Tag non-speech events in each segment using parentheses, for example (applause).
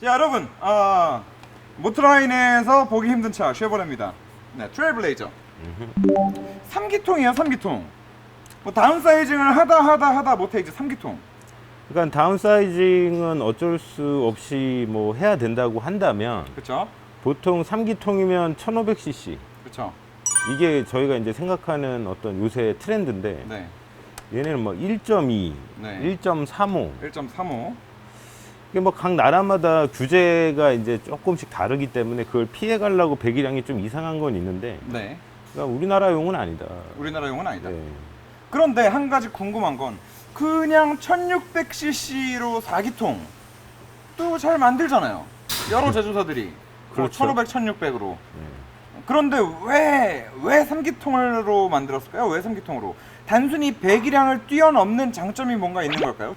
자 여러분 아 모트라인에서 보기 힘든 차 쉐보레입니다. 네 트레블레이저. 3기통이에요 3기통. 뭐 다운사이징을 하다 하다 하다 못해 이제 3기통. 그러니까 다운사이징은 어쩔 수 없이 뭐 해야 된다고 한다면 그쵸? 보통 3기통이면 1500cc 그쵸. 이게 저희가 이제 생각하는 어떤 요새 트렌드인데 네. 얘네는 뭐 1.2, 네. 1.35 1.35 이게 뭐 각 나라마다 규제가 이제 조금씩 다르기 때문에 그걸 피해 가려고 배기량이 좀 이상한 건 있는데 네 그러니까 우리나라용은 아니다. 우리나라용은 아니다 네. 그런데 한 가지 궁금한 건 그냥 1600cc로 4기통 또 잘 만들잖아요 여러 제조사들이 그렇죠. 1500, 1600으로 그런데 왜, 왜 3기통으로 만들었을까요? 왜 3기통으로? 단순히 배기량을 뛰어넘는 장점이 뭔가 있는 걸까요?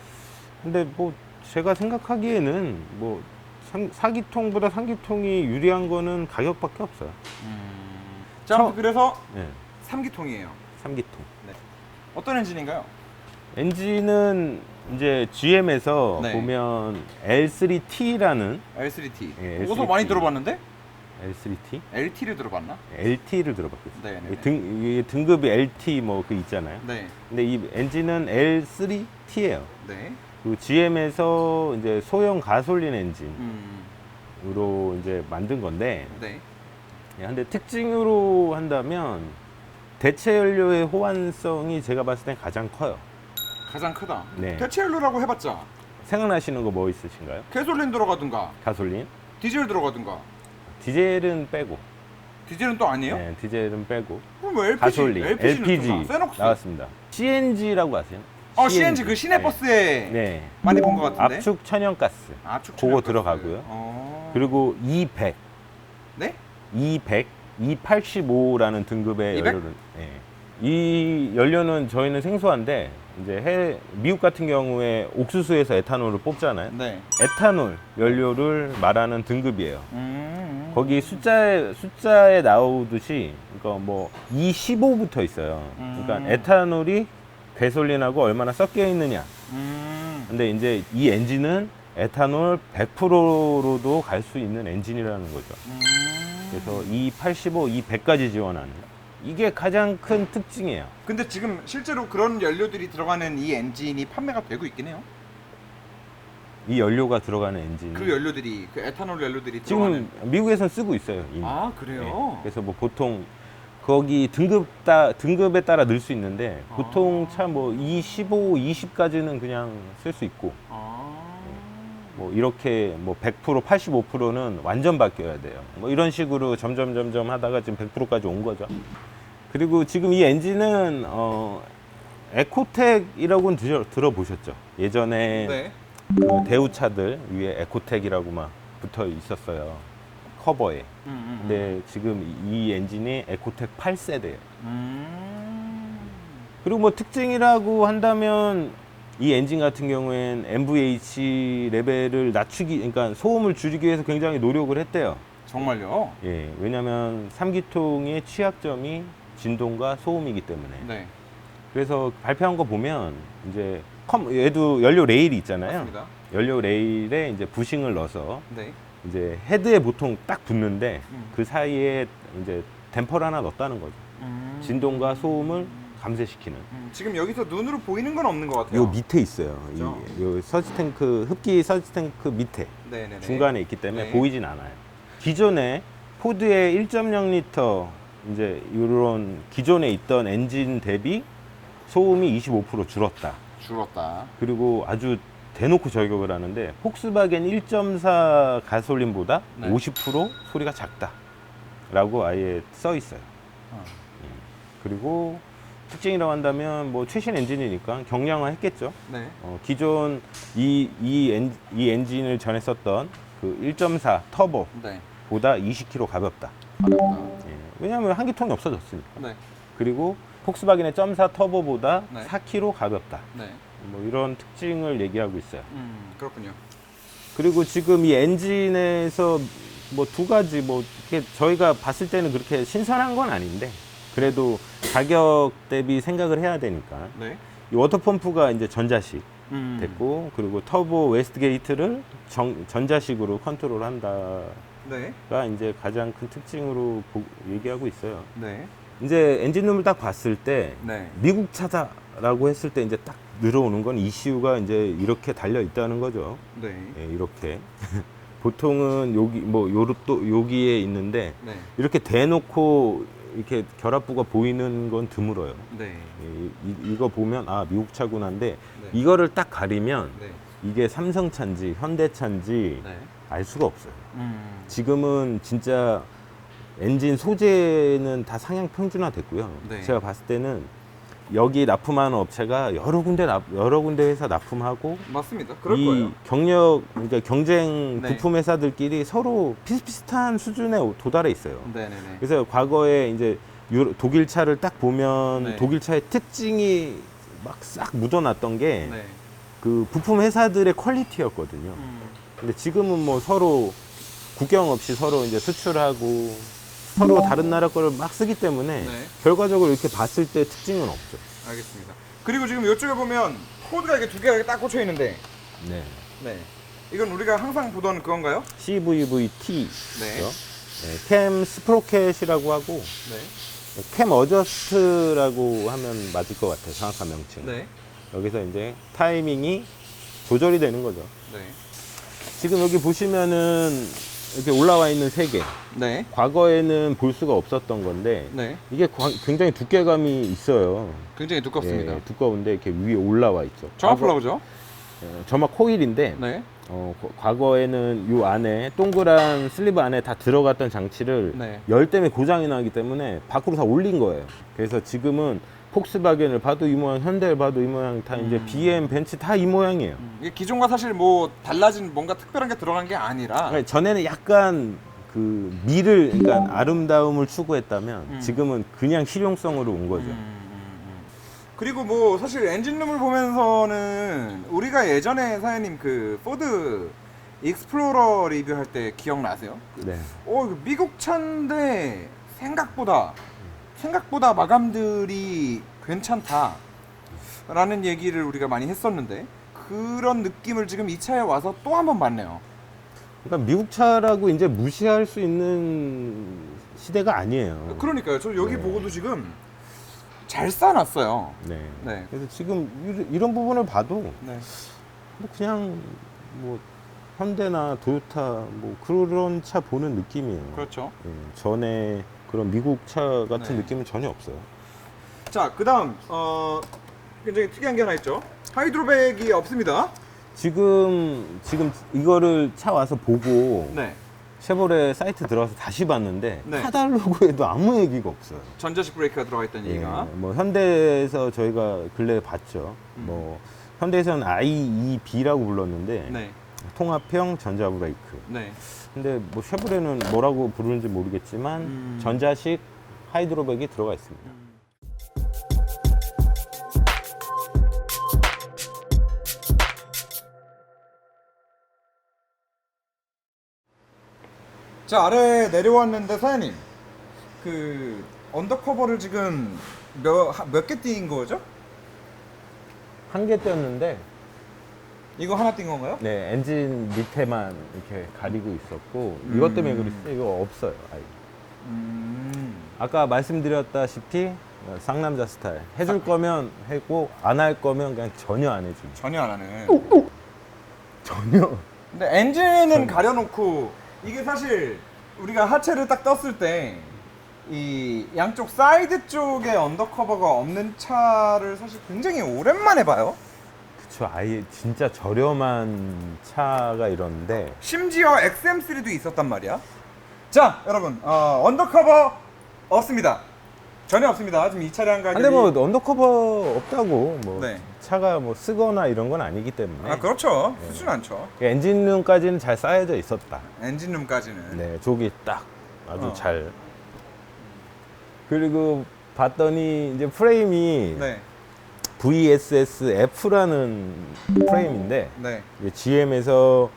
근데 뭐 제가 생각하기에는 뭐 4기통보다 3기통이 유리한 거는 가격밖에 없어요. 자, 아무튼 그래서 네. 3기통이에요. 3기통. 어떤 엔진인가요? 엔진은 이제 GM에서 네. 보면 L3T라는 L3T. 예, 그것도 L3T. 많이 들어봤는데? L3T, LT를 들어봤나? LT를 들어봤거든요. 네, 네, 네. 등, 이게 등급이 LT 뭐 그 있잖아요. 네. 근데 이 엔진은 L3T예요. 네. 그리고 GM에서 이제 소형 가솔린 엔진으로 음. 이제 만든 건데, 네. 예, 근데 특징으로 한다면 대체 연료의 호환성이 제가 봤을 땐 가장 커요. 가장 크다. 네. 대체 연료라고 해봤자 생각나시는 거 뭐 있으신가요? 가솔린 들어가든가 가솔린? 디젤 들어가든가 디젤은 빼고, 디젤은 또 아니에요? 네, 디젤은 빼고, 그럼 뭐 LPG, 가솔린, LPG 세녹스. 나왔습니다. CNG라고 아세요? 어, CNG 그 시내 버스에 네. 네. 많이 본 것 같은데. 압축 천연가스. 압축 그거 천연가스. 들어가고요. 어. 그리고 E100, 네? E100, E85라는 등급의 200? 연료를. 예. 이 연료는 저희는 생소한데 이제 해 미국 같은 경우에 옥수수에서 에탄올을 뽑잖아요. 네. 에탄올 연료를 말하는 등급이에요. 음. 거기 숫자에 숫자에 나오듯이 그러니까 뭐 E15부터 있어요. 그러니까 음. 에탄올이 가솔린하고 얼마나 섞여 있느냐. 음. 근데 이제 이 엔진은 에탄올 100%로도 갈 수 있는 엔진이라는 거죠. 음. 그래서 E85, E100까지 지원하는 이게 가장 큰 특징이에요. 근데 지금 실제로 그런 연료들이 들어가는 이 엔진이 판매가 되고 있긴 해요. 이 연료가 들어가는 엔진. 그 연료들이 그 에탄올 연료들이 음. 지금 들어가는. 미국에선 쓰고 있어요. 이미. 아 예. 그래요? 그래서 뭐 보통 거기 등급 따 등급에 따라 넣을 수 있는데 아. 보통 차뭐 E15, 20까지는 그냥 쓸 수 있고 아. 뭐 이렇게 뭐 100%, 85%는 완전 바뀌어야 돼요. 뭐 이런 식으로 점점 점점 하다가 지금 100%까지 온 거죠. 그리고 지금 이 엔진은 어 에코텍이라고는 들어, 들어보셨죠? 예전에 네. 그 대우차들 위에 에코텍이라고 막 붙어 있었어요. 커버에. 음, 음, 음. 근데 지금 이 엔진이 에코텍 8세대예요. 음. 그리고 뭐 특징이라고 한다면 이 엔진 같은 경우엔 MVH 레벨을 낮추기, 그러니까 소음을 줄이기 위해서 굉장히 노력을 했대요. 정말요? 예, 왜냐하면 3기통의 취약점이 진동과 소음이기 때문에. 네. 그래서 발표한 거 보면 이제 컴, 얘도 연료 레일이 있잖아요. 맞습니다. 연료 레일에 이제 부싱을 넣어서 네. 이제 헤드에 보통 딱 붙는데 음. 그 사이에 이제 댐퍼를 하나 넣었다는 거죠. 음. 진동과 소음을 감쇄시키는. 음, 지금 여기서 눈으로 보이는 건 없는 것 같아요. 요 밑에 있어요. 그죠? 이, 요 서치 탱크 흡기 서치 탱크 밑에 네네네. 중간에 있기 때문에 네. 보이진 않아요. 기존에 포드의 1.0리터 이제 이런 기존에 있던 엔진 대비 소음이 25% 줄었다. 줄었다. 그리고 아주 대놓고 저격을 하는데 폭스바겐 1.4 가솔린보다 네. 50% 소리가 작다라고 아예 써 있어요. 어. 그리고 특징이라고 한다면 뭐 최신 엔진이니까 경량화 했겠죠. 네. 어, 기존 이, 이, 엔, 이 엔진을 전에 썼던 그 1.4 터보보다 네. 20kg 가볍다. 가볍다. 예, 왜냐하면 한기통이 없어졌으니까. 네. 그리고 폭스바겐의 0.4 터보보다 네. 4kg 가볍다. 네. 뭐 이런 특징을 얘기하고 있어요. 음, 그렇군요. 그리고 지금 이 엔진에서 뭐 두 가지 뭐 이렇게 저희가 봤을 때는 그렇게 신선한 건 아닌데 그래도 가격 대비 생각을 해야 되니까 네. 이 워터펌프가 이제 전자식 음. 됐고 그리고 터보 웨스트 게이트를 정- 전자식으로 컨트롤한다가 네. 이제 가장 큰 특징으로 보- 얘기하고 있어요. 네. 이제 엔진룸을 딱 봤을 때 네. 미국 차다라고 했을 때 이제 딱 늘어오는 건 ECU가 이제 이렇게 달려 있다는 거죠. 네. 예, 이렇게 (laughs) 보통은 여기 뭐 요또 여기에 있는데 네. 이렇게 대놓고 이렇게 결합부가 보이는 건 드물어요. 네. 이, 거 보면 아 미국 차구나인데 네. 이거를 딱 가리면 네. 이게 삼성 차인지 현대 차인지 네. 알 수가 없어요. 음. 지금은 진짜 엔진 소재는 다 상향 평준화 됐고요. 네. 제가 봤을 때는 여기 납품하는 업체가 여러 군데 납, 여러 군데 회사 납품하고 맞습니다. 그럴 이 거예요. 경력 그러니까 경쟁 네. 부품 회사들끼리 서로 비슷비슷한 수준에 도달해 있어요. 네, 네, 네. 그래서 과거에 이제 유로- 독일 차를 딱 보면 네. 독일 차의 특징이 막 싹 묻어났던 게그 네. 부품 회사들의 퀄리티였거든요. 음. 근데 지금은 뭐 서로 국경 없이 서로 이제 수출하고 서로 다른 나라 거를 막 쓰기 때문에 네. 결과적으로 이렇게 봤을 때 특징은 없죠. 알겠습니다. 그리고 지금 이쪽에 보면 코드가 이렇게 두 개가 딱 꽂혀 있는데, 네. 네. 이건 우리가 항상 보던 그건가요? CVVT. 네. 죠. 네, 캠 스프로켓이라고 하고 네. 캠 어저스트라고 하면 맞을 것 같아요. 정확한 명칭. 네. 여기서 이제 타이밍이 조절이 되는 거죠. 네. 지금 여기 보시면은 이렇게 올라와 있는 세 개. 네. 과거에는 볼 수가 없었던 건데 네. 이게 과- 굉장히 두께감이 있어요. 굉장히 두껍습니다. 예, 두꺼운데 이렇게 위에 올라와 있죠. 정확 과거- 플러그죠? 예, 점막 코일인데 네. 어, 거- 과거에는 요 안에 동그란 슬리브 안에 다 들어갔던 장치를 네. 열 때문에 고장이 나기 때문에 밖으로 다 올린 거예요. 그래서 지금은 폭스바겐을 봐도 이 모양, 현대를 봐도 이 모양 다 이제 음. BM, 벤츠 다 이 모양이에요. 이게 기존과 사실 뭐 달라진 뭔가 특별한 게 들어간 게 아니라 그러니까 전에는 약간 그 미를, 그러니까 아름다움을 추구했다면 음. 지금은 그냥 실용성으로 온 거죠. 음, 음, 음. 그리고 뭐 사실 엔진룸을 보면서는 우리가 예전에 사장님 그 포드 익스플로러 리뷰할 때 기억나세요? 그, 네. 어 이거 미국 차인데 생각보다 생각보다 마감들이 괜찮다 라는 얘기를 우리가 많이 했었는데 그런 느낌을 지금 이 차에 와서 또 한번 받네요 그러니까 미국 차라고 이제 무시할 수 있는 시대가 아니에요. 그러니까요 저 여기 네. 보고도 지금 잘 싸놨어요 네. 네. 그래서 지금 이런- 이런 부분을 봐도 네. 뭐 그냥 뭐 현대나 도요타 뭐 그런 차 보는 느낌이에요. 그렇죠 예, 전에 그런 미국 차 같은 네. 느낌은 전혀 없어요. 자, 그다음 어 굉장히 특이한 게 하나 있죠. 하이드로백이 없습니다. 지금 지금 이거를 차 와서 보고 네. 쉐보레 사이트 들어가서 다시 봤는데 네. 카달로그에도 아무 얘기가 없어요. 전자식 브레이크가 들어가 있다는 예, 얘기가. 뭐 현대에서 저희가 근래 봤죠. 음. 뭐 현대에서는 IEB라고 불렀는데 네. 통합형 전자 브레이크. 네. 근데 뭐 쉐보레는 뭐라고 부르는지 모르겠지만 음. 전자식 하이드로백이 들어가 있습니다. 자, 아래 내려왔는데 사장님. 그 언더커버를 지금 몇 몇 개 띄인 거죠? 한개 떼었는데 이거 하나 띈 건가요? 네 엔진 밑에만 이렇게 가리고 있었고 음. 이것 때문에 그랬어요. 이거 없어요. 아예. 음. 아까 말씀드렸다시피 어, 상남자 스타일 해줄 거면 하고 안 할 거면 그냥 전혀 안 해주고 전혀 안 하네. 전혀 근데 엔진은 가려놓고 이게 사실 우리가 하체를 딱 떴을 때 이 양쪽 사이드 쪽에 언더커버가 없는 차를 사실 굉장히 오랜만에 봐요. 그쵸 아예 진짜 저렴한 차가 이런데 심지어 XM3도 있었단 말이야. 자, 여러분, 어, 언더커버 없습니다. 전혀 없습니다. 지금 이 차량 가격이 근데 뭐 언더커버 없다고 뭐 네. 차가 뭐 쓰거나 이런 건 아니기 때문에 아 그렇죠. 수준 않죠. 엔진룸까지는 잘 쌓여져 있었다. 엔진룸까지는. 네, 저기 딱 아주 어. 잘. 그리고 봤더니 이제 프레임이 네, VSS F라는 프레임인데 네, 이게 GM에서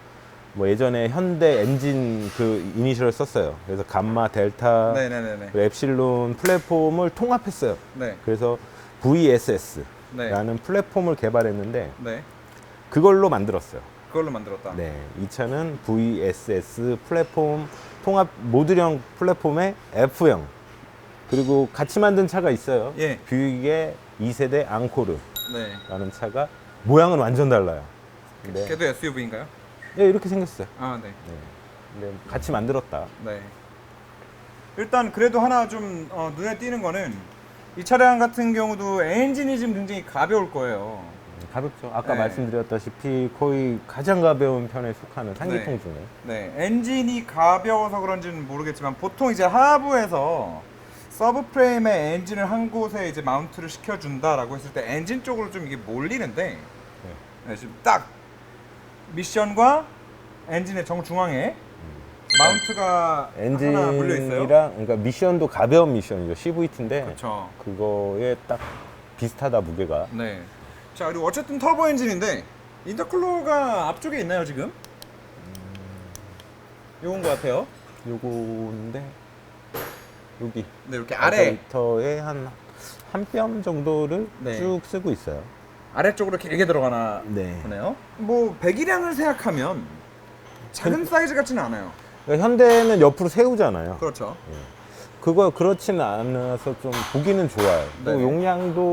뭐 예전에 현대 엔진 그 이니셜을 썼어요. 그래서 감마, 델타, 네, 네, 네, 네, 그리고 엡실론 플랫폼을 통합했어요. 네, 그래서 VSS라는 네, 플랫폼을 개발했는데 네, 그걸로 만들었어요. 그걸로 만들었다. 네, 이 차는 VSS 플랫폼 통합 모듈형 플랫폼의 F형 그리고 같이 만든 차가 있어요. 예. 뷰익의 2세대 앙코르라는 네. 차가 모양은 완전 달라요. 네, 걔도 SUV인가요? 네 이렇게 생겼어요. 아, 네. 네. 근데 같이 만들었다. 네. 일단 그래도 하나 좀 어, 눈에 띄는 거는 이 차량 같은 경우도 엔진이 지금 굉장히 가벼울 거예요. 음, 가볍죠. 아까 네. 말씀드렸다시피 거의 가장 가벼운 편에 속하는 상기통 네. 중에. 네, 엔진이 가벼워서 그런지는 모르겠지만 보통 이제 하부에서 서브 프레임에 엔진을 한 곳에 이제 마운트를 시켜준다라고 했을 때 엔진 쪽으로 좀 이게 몰리는데 네, 지금 딱 미션과 엔진의 정 중앙에 마운트가 하나 있어요. 엔진이랑 그러니까 미션도 가벼운 미션이죠. CVT인데 그렇죠. 그거에 딱 비슷하다 무게가. 네. 자 그리고 어쨌든 터보 엔진인데 인터쿨러가 앞쪽에 있나요 지금? 요건 것 같아요. 요거인데 여기 네 이렇게 아래 터에 한한 뼘 정도를 네. 쭉 쓰고 있어요. 아래쪽으로 길게 들어가나 네. 보네요. 뭐 배기량을 생각하면 작은 사이즈 같지는 않아요. 그러니까 현대는 옆으로 세우잖아요. 그렇죠. 그거 그렇지는 않아서 좀 보기는 좋아요. 또 네네. 용량도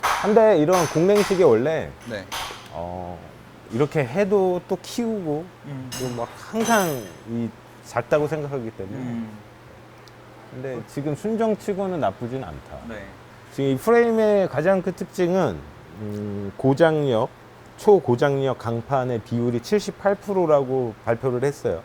한데 이런 공랭식이 원래 네. 어, 이렇게 해도 또 키우고 음. 또 막 항상 이 작다고 생각하기 때문에 음. 근데 지금 순정치고는 나쁘진 않다. 네. 지금 이 프레임의 가장 큰 특징은 음, 고장력, 초고장력 강판의 비율이 78%라고 발표를 했어요.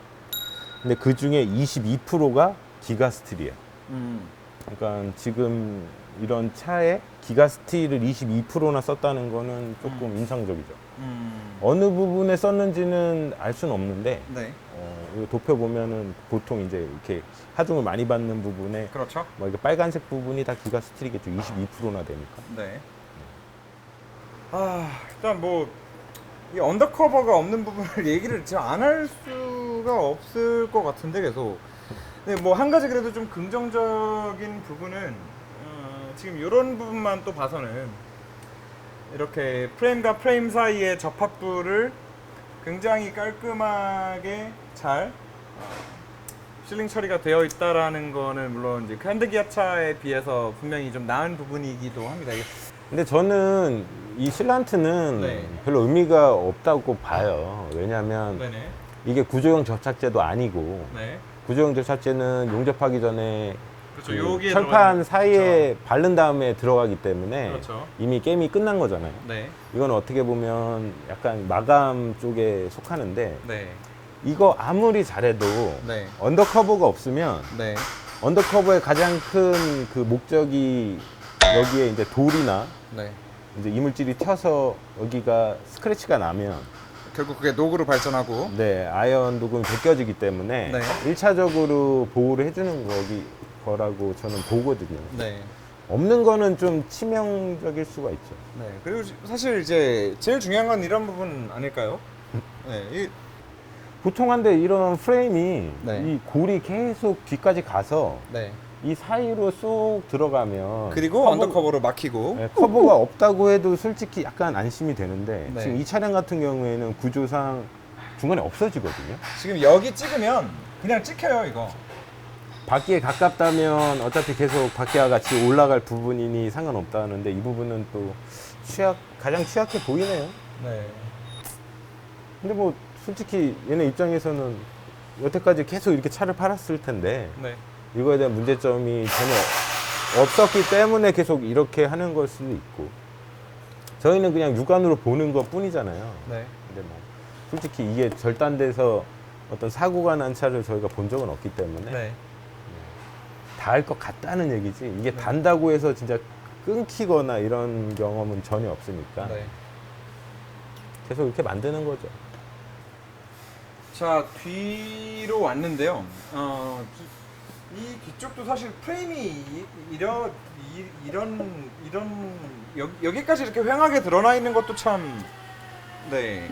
근데 그 중에 22%가 기가스틸이에요. 음. 그러니까 지금 이런 차에 기가스틸을 22%나 썼다는 거는 조금 인상적이죠. 음. 어느 부분에 썼는지는 알 수는 없는데 네. 어, 이거 도표 보면은 보통 이제 이렇게 하중을 많이 받는 부분에 그렇죠. 뭐 이게 빨간색 부분이 다 기가 스틸이겠죠. 22%나 되니까. 네. 아 일단 뭐 이 언더커버가 없는 부분을 (laughs) 얘기를 지금 안 할 수가 없을 것 같은데 계속. 근데 뭐 한 가지 그래도 좀 긍정적인 부분은 어, 지금 이런 부분만 또 봐서는 이렇게 프레임과 프레임 사이의 접합부를 굉장히 깔끔하게 잘 어, 실링 처리가 되어 있다라는 거는 물론 이제 그 현대 기아차에 비해서 분명히 좀 나은 부분이기도 합니다. 이게 근데 저는 이 실란트는 네. 별로 의미가 없다고 봐요. 왜냐하면 네네. 이게 구조용 접착제도 아니고 네. 구조용 접착제는 용접하기 전에 그렇죠. 그 여기에 철판 들어가는- 사이에 바른 다음에 들어가기 때문에 그렇죠. 이미 게임이 끝난 거잖아요. 네. 이건 어떻게 보면 약간 마감 쪽에 속하는데 네. 이거 아무리 잘해도 네. 언더커버가 없으면 네. 언더커버의 가장 큰 그 목적이 여기에 이제 돌이나 네. 이제 이물질이 튀어서 여기가 스크래치가 나면 결국 그게 녹으로 발전하고 네 아이언 녹음이 벗겨지기 때문에 네. 일 1차적으로 보호를 해주는 거기 거라고 저는 보거든요. 네. 없는 거는 좀 치명적일 수가 있죠. 네. 그리고 지- 사실 이제 제일 중요한 건 이런 부분 아닐까요? 네. 이, 보통 한데 이런 프레임이 네. 이 골이 계속 뒤까지 가서 네. 이 사이로 쏙 들어가면 그리고 커버- 언더커버로 막히고 네, 커버가 없다고 해도 솔직히 약간 안심이 되는데 네. 지금 이 차량 같은 경우에는 구조상 중간에 없어지거든요. 지금 여기 찍으면 그냥 찍혀요, 이거. 바퀴에 가깝다면 어차피 계속 바퀴와 같이 올라갈 부분이니 상관없다는데 이 부분은 또 취약 가장 취약해 보이네요. 네. 근데 뭐 솔직히 얘네 입장에서는 여태까지 계속 이렇게 차를 팔았을 텐데 네. 이거에 대한 문제점이 전혀 없었기 때문에 계속 이렇게 하는 걸 수도 있고 저희는 그냥 육안으로 보는 것 뿐이잖아요. 네. 근데 뭐 솔직히 이게 절단돼서 어떤 사고가 난 차를 저희가 본 적은 없기 때문에 네. 닿을 것 같다는 얘기지 이게 네. 단다고 해서 진짜 끊기거나 이런 경험은 전혀 없으니까 네. 계속 이렇게 만드는 거죠. 자 뒤로 왔는데요. 어, 이 뒤쪽도 사실 프레임이 이- 이런 이, 이런 이런 여, 여기까지 이렇게 휑하게 드러나 있는 것도 참 네.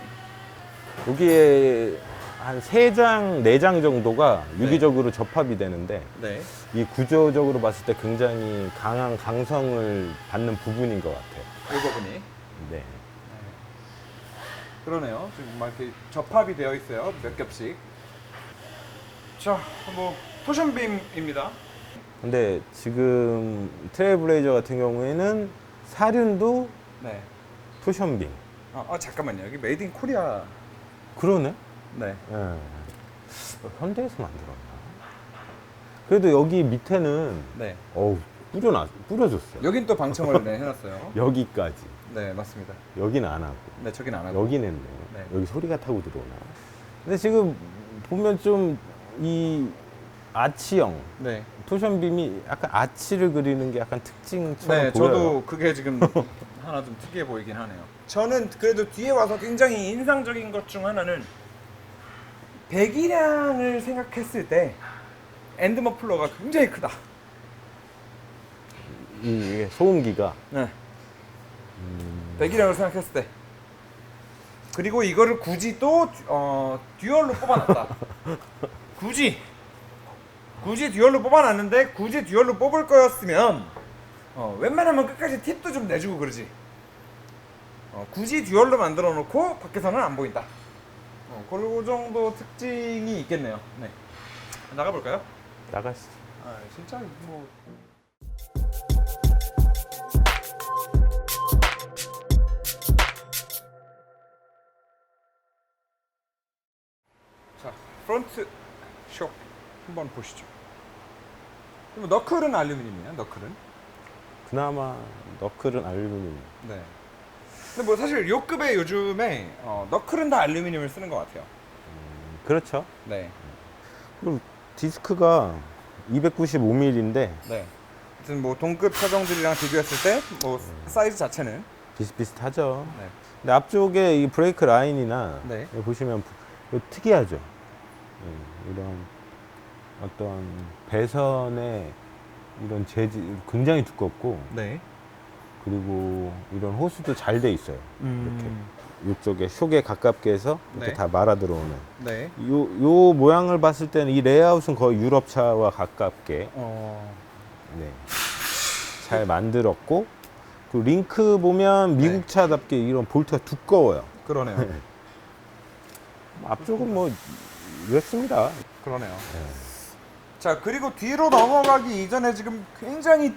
여기에 한 세 장, 네 장 정도가 네. 유기적으로 접합이 되는데 네. 이 구조적으로 봤을 때 굉장히 강한 강성을 받는 부분인 것 같아요. 이 부분이. 네. 그러네요. 지금 막 이렇게 접합이 되어 있어요. 몇 겹씩. 자, 뭐 토션빔입니다. 근데 지금 트레이블레이저 같은 경우에는 사륜도 네. 쿠션빔. 아, 아, 잠깐만요. 여기 메이드 인 코리아. 그러네. 네. 예. 어, 현대에서 만들었나? 그래도 여기 밑에는 네. 어우 뿌려놨 뿌려줬어요. 여긴 또 방청을 네, 해놨어요. (laughs) 여기까지. 네, 맞습니다. 여기는 안 하고 네, 저긴 안 하고. 여기는 네. 네. 여기 소리가 타고 들어오나. 근데 지금 보면 좀 이 아치형 네. 토션빔이 약간 아치를 그리는 게 약간 특징처럼 네, 보여요. 저도 그게 지금 (laughs) 하나 좀 특이해 보이긴 하네요. 저는 그래도 뒤에 와서 굉장히 인상적인 것 중 하나는 배기량을 생각했을 때 엔드 머플러가 굉장히 크다. 이- 이게 소음기가 네. 배기량을 생각했을 때. 그리고 이거를 굳이 또 어, 듀얼로 뽑아놨다. (laughs) 굳이 굳이 듀얼로 뽑아놨는데 굳이 듀얼로 뽑을 거였으면 어, 웬만하면 끝까지 팁도 좀 내주고 그러지. 어, 굳이 듀얼로 만들어 놓고 밖에서는 안 보인다. 어, 그 정도 특징이 있겠네요. 네. 나가볼까요? 나가시죠. 아, 진짜 뭐 자, 프론트 쇼 한번 보시죠. 그럼 너클은 알루미늄이야, 너클은? 그나마 너클은 알루미늄. 네. 근데 뭐 사실 요 급의 요즘에 어, 너클은 다 알루미늄을 쓰는 것 같아요. 그렇죠. 네, 그리고 디스크가 295mm인데 네. 아무튼 뭐 동급 차종들이랑 비교했을 때 뭐 사이즈 자체는 비슷비슷하죠. 네. 근데 앞쪽에 이 브레이크 라인이나 네. 여기 보시면 부- 이거 특이하죠. 예, 이런 어떤 배선의 이런 재질 굉장히 두껍고 네. 그리고 이런 호수도 잘 돼 있어요. 음. 이쪽에 쇽에 가깝게 해서 이렇게 네. 다 말아 들어오는. 네. 요, 요 모양을 봤을 때는 이 레이아웃은 거의 유럽차와 가깝게 어. 네. 잘 만들었고 그 링크 보면 네. 미국 차답게 이런 볼트가 두꺼워요. 그러네요. (laughs) 앞쪽은 뭐 이렇습니다. 그러네요. 네. 자 그리고 뒤로 넘어가기 이전에 지금 굉장히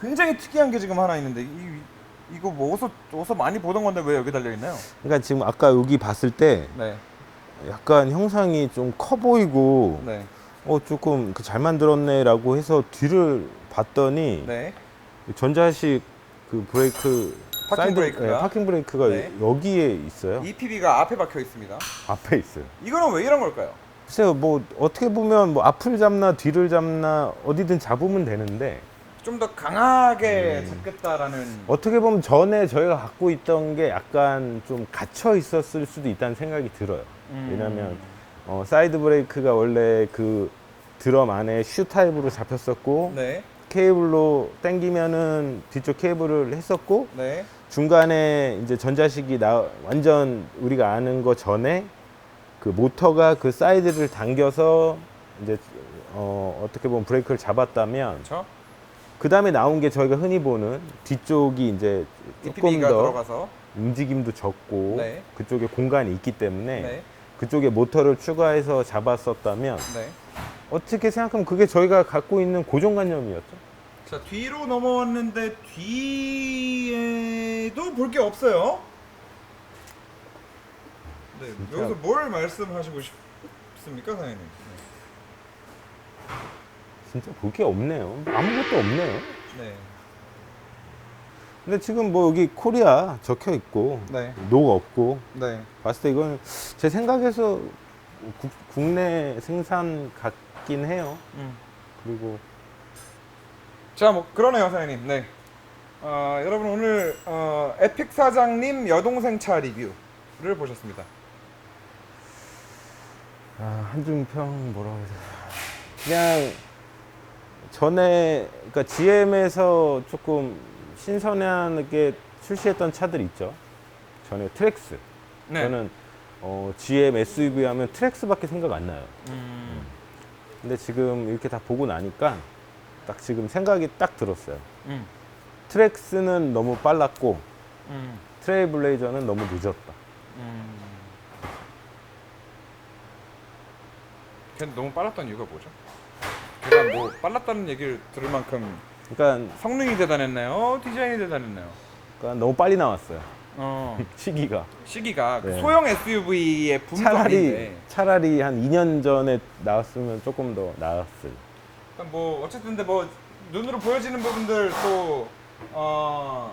굉장히 특이한 게 지금 하나 있는데 이, 이거 뭐 어디서 어디서 많이 보던 건데 왜 여기 달려 있나요? 그러니까 지금 아까 여기 봤을 때 네. 약간 형상이 좀 커 보이고 네. 어 조금 그잘 만들었네라고 해서 뒤를 봤더니 네. 전자식 그 브레이크 파킹 브레이크가? 네, 파킹 브레이크가 네. 여기에 있어요. EPB가 앞에 박혀 있습니다. 앞에 있어요. 이거는 왜 이런 걸까요? 글쎄요, 뭐 어떻게 보면 뭐 앞을 잡나 뒤를 잡나 어디든 잡으면 되는데 좀 더 강하게 음. 잡겠다라는 어떻게 보면 전에 저희가 갖고 있던 게 약간 좀 갇혀 있었을 수도 있다는 생각이 들어요. 음. 왜냐면 어, 사이드 브레이크가 원래 그 드럼 안에 슈 타입으로 잡혔었고 네. 케이블로 당기면은 뒤쪽 케이블을 했었고 네. 중간에 이제 전자식이 나 완전 우리가 아는 거 전에 그 모터가 그 사이드를 당겨서 이제 어, 어떻게 보면 브레이크를 잡았다면 그렇죠. 그 다음에 나온 게 저희가 흔히 보는 뒤쪽이 이제 조금 EPB가 더 들어가서 움직임도 적고 네. 그쪽에 공간이 있기 때문에 네. 그쪽에 모터를 추가해서 잡았었다면 네. 어떻게 생각하면 그게 저희가 갖고 있는 고정관념이었죠. 자 뒤로 넘어왔는데 뒤에도 볼 게 없어요. 네, 진짜. 여기서 뭘 말씀하시고 싶습니까, 사장님? 진짜 볼 게 없네요. 아무것도 없네요. 네, 근데 지금 뭐 여기 코리아 적혀 있고 네, 녹 없고 네. 봤을 때 이건 제 생각에서 국, 국내 생산 같긴 해요. 음. 그리고 자, 뭐 그러네요, 사장님. 네. 어, 여러분 오늘 어, 에픽 사장님 여동생 차 리뷰를 보셨습니다. 아, 한중평 뭐라고 해야 되나. 그냥 전에 그러니까 GM에서 조금 신선하게 출시했던 차들 있죠. 전에 트랙스. 네. 저는 어, GM SUV 하면 트랙스밖에 생각 안 나요. 음. 근데 지금 이렇게 다 보고 나니까 딱 지금 생각이 딱 들었어요. 음. 트랙스는 너무 빨랐고 음. 트레이블레이저는 너무 늦었다. 음. 걔 너무 빨랐던 이유가 뭐죠? 걔가 뭐 빨랐다는 얘기를 들을 만큼 그러니까, 성능이 대단했나요? 디자인이 대단했나요? 그러니까 너무 빨리 나왔어요. 어 (laughs) 시기가. 시기가 그 네. 소형 SUV의 붐도 차라리 아닌데 차라리 한 2년 전에 나왔으면 조금 더 나았을. 일단 뭐 어쨌든 근데 뭐 눈으로 보여지는 부분들 또 어,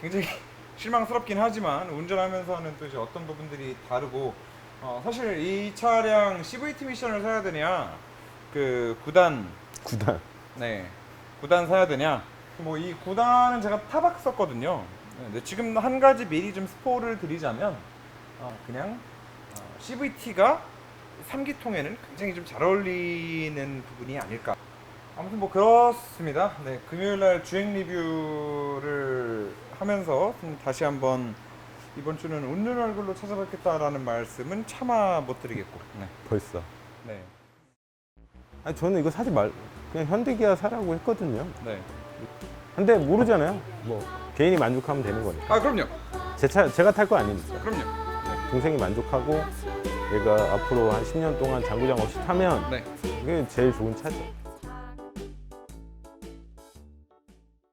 굉장히 (laughs) 실망스럽긴 하지만 운전하면서는 또 이제 어떤 부분들이 다르고 어, 사실 이 차량 CVT 미션을 사야 되냐 그 9단 구단. 네 9단 사야 되냐 뭐이 9단은 제가 타봤었거든요 네, 근데 지금 한 가지 미리 좀 스포를 드리자면 어, 그냥 CVT가 3기통에는 굉장히 좀 잘 어울리는 부분이 아닐까 아무튼 뭐 그렇습니다. 네, 금요일 날 주행 리뷰를 하면서 좀 다시 한번 이번 주는 웃는 얼굴로 찾아뵙겠다라는 말씀은 차마 못 드리겠고. 네. 벌써. 네. 아니 저는 이거 사지 말 그냥 현대기아 사라고 했거든요. 네. 근데 모르잖아요. 뭐 개인이 만족하면 되는 거니까. 아, 그럼요. 제 차 제가 탈 거 아니니까. 그럼요. 동생이 만족하고 얘가 앞으로 한 10년 동안 장구장 없이 타면 네. 이게 제일 좋은 차죠.